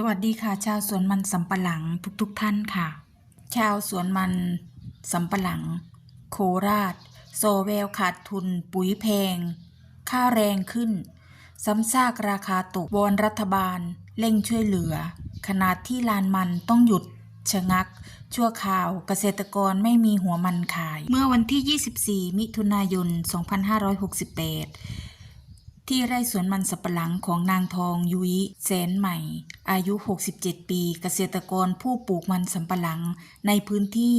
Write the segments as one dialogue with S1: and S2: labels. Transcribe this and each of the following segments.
S1: สวัสดีค่ะ ชาวสวนมันสำปะหลังทุกๆทท่านค่ะ ชาวสวนมันสำปะหลัง โคราช โซเวลขาดทุน ปุ๋ยแพง ค่าแรงขึ้น ซ้ำซากราคาตกวอนรัฐบาล เร่งช่วยเหลือ ขนาดที่ลานมันต้องหยุดชะงัก ชั่วคราวเกษตรกรไม่มีหัวมันขาย เมื่อวันที่ 24 มิถุนายน 2568 ที่ไร่สวนมันสับปะหลังของนางทองยุ้ยแสนใหม่ อายุ 67 ปีเกษตรกรผู้ปลูกมันสำปะหลังในพื้นที่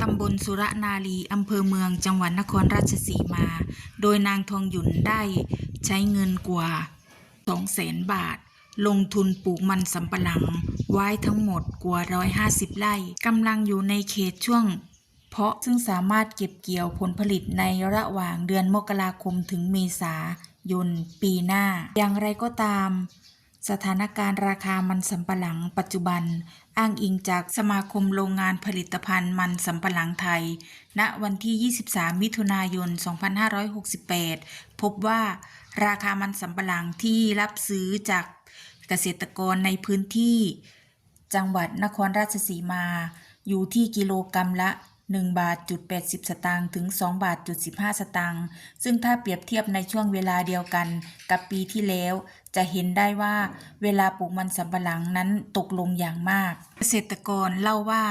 S1: ตำบลสุรนารีอำเภอเมืองจังหวัดนครราชสีมา โดยนางทองหยุนได้ใช้เงินกว่า2แสนบาท ลงทุนปลูกมันสำปะหลัง ไว้ทั้งหมดกว่า 150 ไร่กำลังอยู่ในเขตช่วง เพราะซึ่งสามารถเก็บเกี่ยวผลผลิตในระหว่างเดือนมกราคมถึงเมษายนปีหน้า อย่างไรก็ตาม สถานการณ์ราคามันสำปะหลังปัจจุบัน อ้างอิงจากสมาคมโรงงานผลิตภัณฑ์มันสำปะหลังไทย ณวันที่ 23 มิถุนายน 2568 พบว่าราคามันสำปะหลังที่รับซื้อจากเกษตรกรในพื้นที่ จังหวัดนครราชสีมา อยู่ที่กิโลกรรัมละ 1 บาทจุด80 สตางค์ถึง 2 บาทจุด15 สตางค์ซึ่งถ้าเปรียบเทียบในช่วงเวลาเดียวกันกับปีที่แล้ว จะเห็นได้ว่าเวลาปลูกมันสำปะหลังนั้นตกลงอย่างมาก เกษตรกรเล่าว่า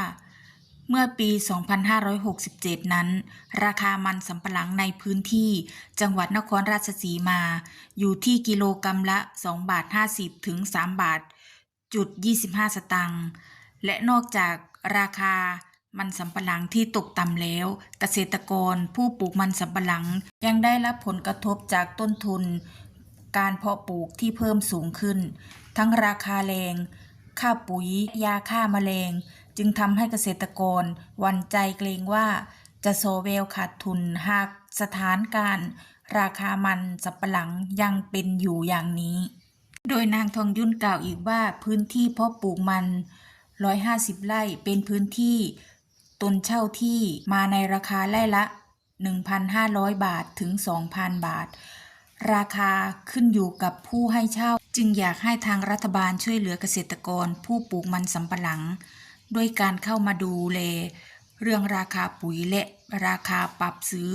S1: เมื่อปี 2567 นั้น ราคามันสำปะหลังในพื้นที่จังหวัดนครราชสีมา อยู่ที่กิโลกรรัมละ 2 บาท 50 ถึง 3 บาทจุด25 สตางค์ และนอกจากราคา มันสำปะหลังที่ตกต่ำแล้ว เกษตรกรผู้ปลูกมันสำปะหลังยังได้รับผลกระทบจากต้นทุน การเพาะปลูกที่เพิ่มสูงขึ้น ทั้งราคาแรง ค่าปุ๋ย ยาฆ่าแมลง จึงทำให้เกษตรกรวันใจเกรงว่าจะโซเวลขาดทุนหากสถานการณ์ ราคามันสำปะหลังยังเป็นอยู่อย่างนี้ โดยนางทองยุ่นกล่าวอีกว่าพื้นที่เพาะปลูกมัน 150 ไร่เป็นพื้นที่ ตนเช่าที่มาในราคาไร่ละ 1,500 บาทถึง 2,000 บาท ราคาขึ้นอยู่กับผู้ให้เช่า จึงอยากให้ทางรัฐบาลช่วยเหลือเกษตรกรผู้ปลูกมันสำปะหลัง ด้วยการเข้ามาดูแลเรื่องราคาปุ๋ยและราคาปรับซื้อ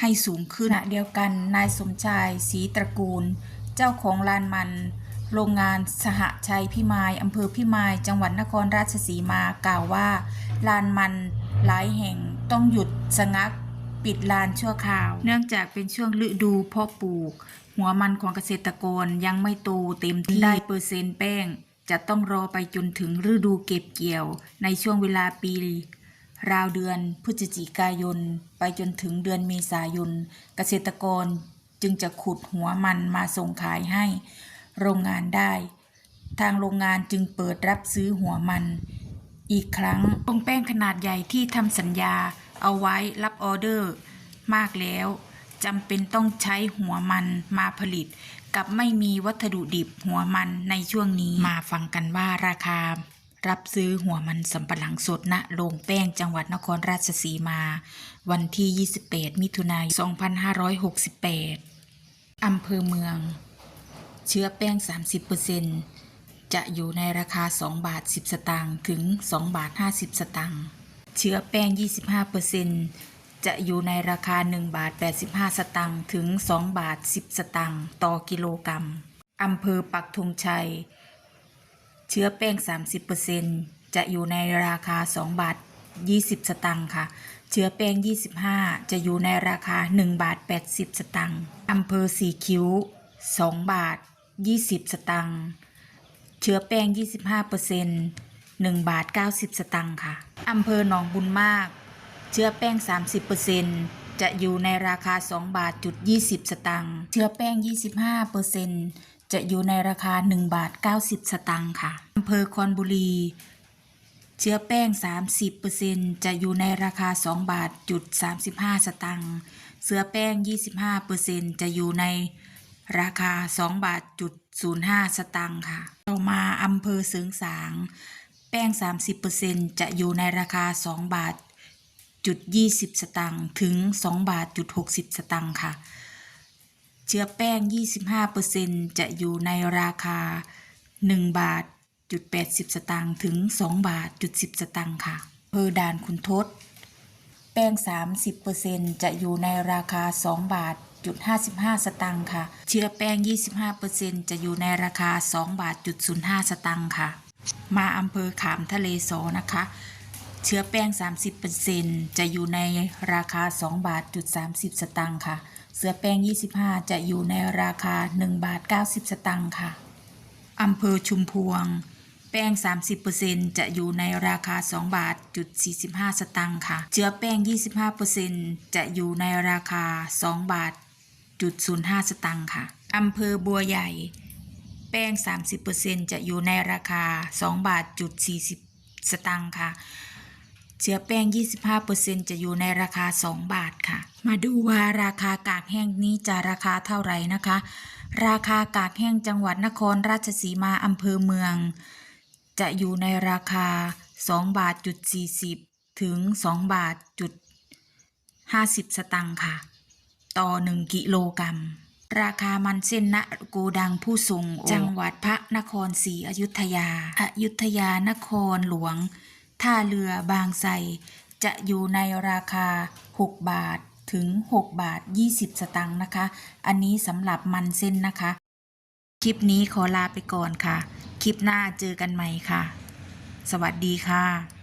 S1: ให้สูงขึ้นเดียวกันนายสมชายศรีตระกูล เจ้าของลานมัน โรงงานสหชัยพิมายอำเภอพิมาย จังหวัดนครราชสีมากล่าวว่า ลานมันหลายแห่งต้องหยุดสะงักปิดลานชั่วคราว เนื่องจากเป็นช่วงฤดูเพาะปลูก หัวมันของเกษตรกรยังไม่โตเต็มที่ได้เปอร์เซ็นต์แป้ง จะต้องรอไปจนถึงฤดูเก็บเกี่ยว ในช่วงเวลาปี ราวเดือนพฤศจิกายน ไปจนถึงเดือนเมษายน เกษตรกรจึงจะขุดหัวมันมาส่งขายให้ โรงงานได้ ทางโรงงานจึงเปิดรับซื้อหัวมัน อีกครั้งโรงแป้งขนาดใหญ่ที่ทำสัญญาเอาไว้รับออเดอร์ มากแล้วจำเป็นต้องใช้หัวมันมาผลิต กับไม่มีวัตถุดิบหัวมันในช่วงนี้มาฟังกันว่าราคา รับซื้อหัวมันสำปะหลังสดณโรงแป้งจังหวัดนครราชสีมา วันที่ 28 มิถุนายน 2568 อำเภอเมือง เชื้อแป้ง 30%จะอยู่ในราคา 2 บาท 10 สตางค์ถึง 2 บาท 50 สตางค์เชื้อแป้ง 25%จะอยู่ในราคา 1 บาท 85 สตางค์ถึง 2 บาท 10 สตางค์ต่อกิโลกรัมอำเภอปักธงชัย เชื้อแป้ง 30%จะอยู่ในราคา 2 บาท 20 สตางค์ค่ะ เชื้อแป้ง 25 จะอยู่ในราคา 1 บาท 80 สตางค์อำเภอสีคิ้ว 2 บาท 20 สตางค์เชื้อแป้ง 25% 1บาท 90 สตางค์ค่ะอำเภอหนองบุญมาก เชื้อแป้ง 30%จะอยู่ในราคา 2 บาทจุด20 สตางค์เชื้อแป้ง 25%จะอยู่ในราคา 1 บาท 90 สตางค์ค่ะอำเภอคอนบุรี เชื้อแป้ง 30%จะอยู่ในราคา 2 บาทจุด35 สตางค์เสื้อแป้ง 25%จะอยู่ใน ราคา 2 บาทจุด05สตางค์ค่ะต่อมาอำเภอเสริงสาง แป้ง 30%จะอยู่ในราคา 2 บาทจุด20สตางค์ถึง 2 บาทจุด60สตางค์ค่ะ เชื้อแป้ง 25%จะอยู่ในราคา 1 บาทจุด80สตางค์ถึง 2 บาทจุด10สตางค์ค่ะเพอด่านคุณทศ แป้ง 30%จะอยู่ในราคา 2 บาท จุด55 สตางค์ค่ะ เชื้อแป้ง 25%จะอยู่ในราคา 2 บาทจุด05 สตางค์ค่ะ มาอำเภอขามทะเลสอนะคะ เชื้อแป้ง 30%จะอยู่ในราคา 2 บาทจุด30 สตางค์ค่ะ เสื้อแป้ง 25 จะอยู่ในราคา 1 บาท 90 สตางค์ค่ะอำเภอชุมพวง แป้ง 30%จะอยู่ในราคา 2 บาทจุด45 สตางค์ค่ะ เชื้อแป้ง 25%จะอยู่ในราคา 2 บาท จุด05 สตางค์ค่ะอำเภอบัวใหญ่ แป้ง 30%จะอยู่ในราคา 2 บาทจุด40 สตางค์ค่ะเชื้อแป้ง 25%จะอยู่ในราคา 2 บาทค่ะ มาดูว่าราคากากแห้งนี้จะราคาเท่าไหร่นะคะ ราคากากแห้งจังหวัดนครราชสีมาอำเภอเมือง จะอยู่ในราคา 2 บาทจุด40 ถึง 2 บาทจุด50 สตังค์ค่ะ ต่อ1กิโลกรัม ราคามันเส้นณโกดังผู้ส่งจังหวัดพระนครศรีอยุธยาอายุทยานครหลวง ท่าเรือบางไทรจะอยู่ในราคา 6 บาทถึง 6 บาท 20 สตังค์นะคะ อันนี้สำหรับมันเส้นนะคะ คลิปนี้ขอลาไปก่อนค่ะ คลิปหน้าเจอกันใหม่ค่ะ สวัสดีค่ะ